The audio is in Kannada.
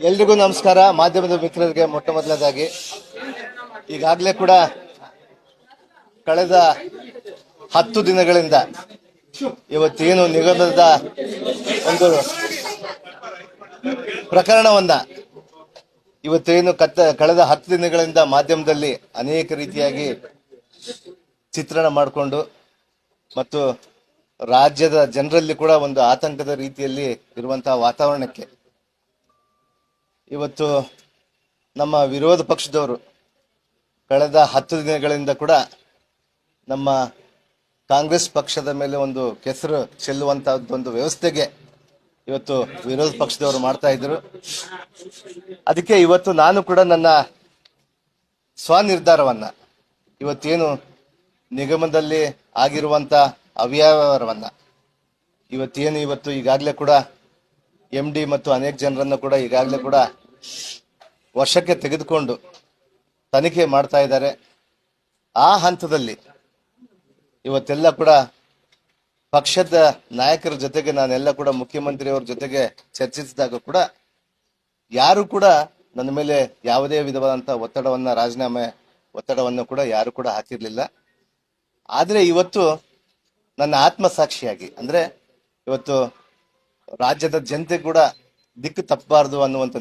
ಎಲ್ರಿಗೂ ನಮಸ್ಕಾರ. ಮಾಧ್ಯಮದ ಮಿತ್ರರಿಗೆ ಮೊಟ್ಟ ಮೊದಲನೇದಾಗಿ ಈಗಾಗಲೇ ಕೂಡ ಕಳೆದ ಹತ್ತು ದಿನಗಳಿಂದ ಇವತ್ತೇನು ನಿಗಮದ ಒಂದು ಪ್ರಕರಣವನ್ನ ಇವತ್ತೇನು ಕತ್ತ ಕಳೆದ ಹತ್ತು ದಿನಗಳಿಂದ ಮಾಧ್ಯಮದಲ್ಲಿ ಅನೇಕ ರೀತಿಯಾಗಿ ಚಿತ್ರಣ ಮಾಡಿಕೊಂಡು ಮತ್ತು ರಾಜ್ಯದ ಜನರಲ್ಲಿ ಕೂಡ ಒಂದು ಆತಂಕದ ರೀತಿಯಲ್ಲಿ ಇರುವಂತಹ ವಾತಾವರಣಕ್ಕೆ ಇವತ್ತು ನಮ್ಮ ವಿರೋಧ ಪಕ್ಷದವರು ಕಳೆದ ಹತ್ತು ದಿನಗಳಿಂದ ಕೂಡ ನಮ್ಮ ಕಾಂಗ್ರೆಸ್ ಪಕ್ಷದ ಮೇಲೆ ಒಂದು ಕೆಸರು ಚೆಲ್ಲುವಂತಹದ್ದು ಒಂದು ವ್ಯವಸ್ಥೆಗೆ ಇವತ್ತು ವಿರೋಧ ಪಕ್ಷದವರು ಮಾಡ್ತಾ ಇದ್ರು ಅದಕ್ಕೆ ಇವತ್ತು ನಾನು ಕೂಡ ನನ್ನ ಸ್ವನಿರ್ಧಾರವನ್ನ, ಇವತ್ತೇನು ನಿಗಮದಲ್ಲಿ ಆಗಿರುವಂತ ಅವ್ಯವಹಾರವನ್ನ, ಇವತ್ತೇನು ಇವತ್ತು ಈಗಾಗಲೇ ಕೂಡ ಎಂ ಡಿ ಮತ್ತು ಅನೇಕ ಜನರನ್ನು ಕೂಡ ಈಗಾಗಲೇ ಕೂಡ ವಶಕ್ಕೆ ತೆಗೆದುಕೊಂಡು ತನಿಖೆ ಮಾಡ್ತಾ ಇದ್ದಾರೆ. ಆ ಹಂತದಲ್ಲಿ ಇವತ್ತೆಲ್ಲ ಕೂಡ ಪಕ್ಷದ ನಾಯಕರ ಜೊತೆಗೆ ನಾನೆಲ್ಲ ಕೂಡ ಮುಖ್ಯಮಂತ್ರಿಯವರ ಜೊತೆಗೆ ಚರ್ಚಿಸಿದಾಗ ಕೂಡ ಯಾರು ಕೂಡ ನನ್ನ ಮೇಲೆ ಯಾವುದೇ ವಿಧವಾದಂಥ ಒತ್ತಡವನ್ನ, ರಾಜೀನಾಮೆ ಒತ್ತಡವನ್ನು ಕೂಡ ಯಾರು ಕೂಡ ಹಾಕಿರ್ಲಿಲ್ಲ. ಆದ್ರೆ ಇವತ್ತು ನನ್ನ ಆತ್ಮಸಾಕ್ಷಿಯಾಗಿ, ಅಂದ್ರೆ ಇವತ್ತು ರಾಜ್ಯದ ಜನತೆ ಕೂಡ ದಿಕ್ಕು ತಪ್ಪಬಾರದು ಅನ್ನುವಂಥ